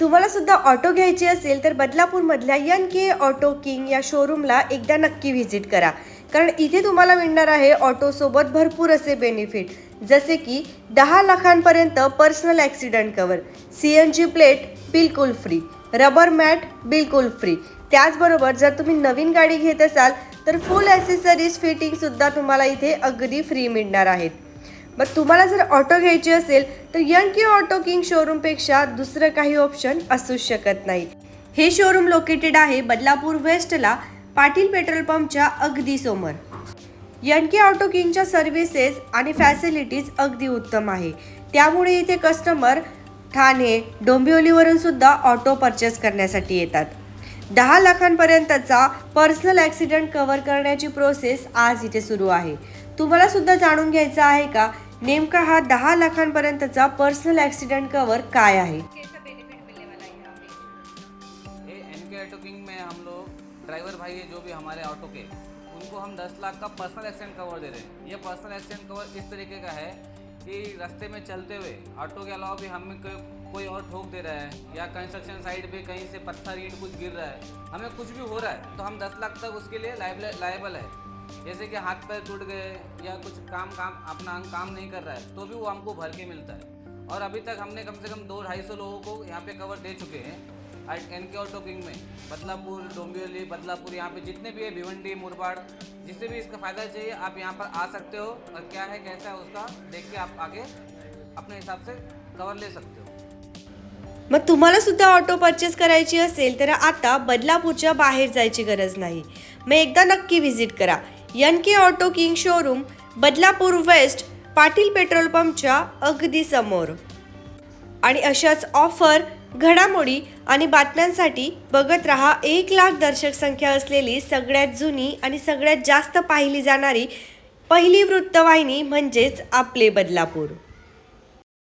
तुम्हाला सुद्धा ऑटो घ्यायची असेल तर बदलापूरमधल्या यन के ऑटो किंग या शोरूमला एकदा नक्की व्हिजिट करा. कारण इथे तुम्हाला मिळणार आहे ऑटोसोबत भरपूर असे बेनिफिट जसे की दहा लाखांपर्यंत personal accident cover C N G plate बिलकुल फ्री रबर मॅट बिलकुल फ्री त्याचबरोबर जर तुम्ही नवीन गाडी घेत असाल तर फुल ॲसेसरीज फिटिंगसुद्धा तुम्हाला इथे अगदी फ्री मिळणार आहेत. मग तुम्हाला जर ऑटो घ्यायची असेल तर यंग की ऑटो किंग शोरूमपेक्षा दुसरं काही ऑप्शन असूच शकत नाही. हे शोरूम लोकेटेड आहे बदलापूर वेस्टला पाटील पेट्रोल पंपच्या अगदी समोर. यनके ऑटो किंगच्या सर्व्हिसेस आणि फॅसिलिटीज अगदी उत्तम आहे. त्यामुळे इथे कस्टमर ठाणे डोंबिवलीवरून सुद्धा ऑटो परचेस करण्यासाठी येतात. दहा लाखांपर्यंतचा पर्सनल ॲक्सिडेंट कव्हर करण्याची प्रोसेस आज इथे सुरू आहे. तुम्हाला सुद्धा जाणून घ्यायचं आहे का? नेमका हा दहा लाखांपर्यंतचा पर्सनल ॲक्सिडेंट कव्हर काय आहे? एन के ऑटो किंग में हम लोग ड्राइवर भाई है जो भी हमारे ऑटो के उनको हम 10 लाख का पर्सनल एक्सीडेंट कवर दे रहे हैं। ये पर्सनल एक्सीडेंट कवर इस तरीके का है कि रास्ते में चलते हुए ऑटो के अलावा भी हमें को, कोई और ठोक दे रहा है या कंस्ट्रक्शन साइड पे कहीं से पत्थर ईंट कुछ गिर रहा है हमें कुछ भी हो रहा है तो हम 10 लाख तक उसके लिए लाइबल है। जैसे कि हाथ पैर टूट गए या कुछ काम काम अपना अंग काम नहीं कर रहा है तो भी वो हमको भर के मिलता है। और अभी तक हमने कम से कम दो ढाई सौ लोगों को यहाँ पे कवर दे चुके हैं एन के ऑटो किंग में। बदलापुर डोंबिवली बदलापुर यहाँ पे जितने भी है भिवंडी मुरबाड़ जिससे भी इसका फ़ायदा चाहिए आप यहाँ पर आ सकते हो और क्या है कैसा है उसका देख के आप आगे अपने हिसाब से कवर ले सकते हो। मग तुम्हाला सुद्धा ऑटो परचेस करायची असेल तर आता बदलापूरच्या बाहेर जायची गरज नाही. मग एकदा नक्की व्हिजिट करा. N K auto king showroom Badlapur west Patil petrol पंपच्या अगदी समोर. आणि अशाच ऑफर घडामोडी आणि बातम्यांसाठी बघत रहा एक लाख दर्शक संख्या असलेली सगळ्यात जुनी आणि सगळ्यात जास्त पाहिली जाणारी पहिली वृत्तवाहिनी म्हणजेच आपले बदलापूर.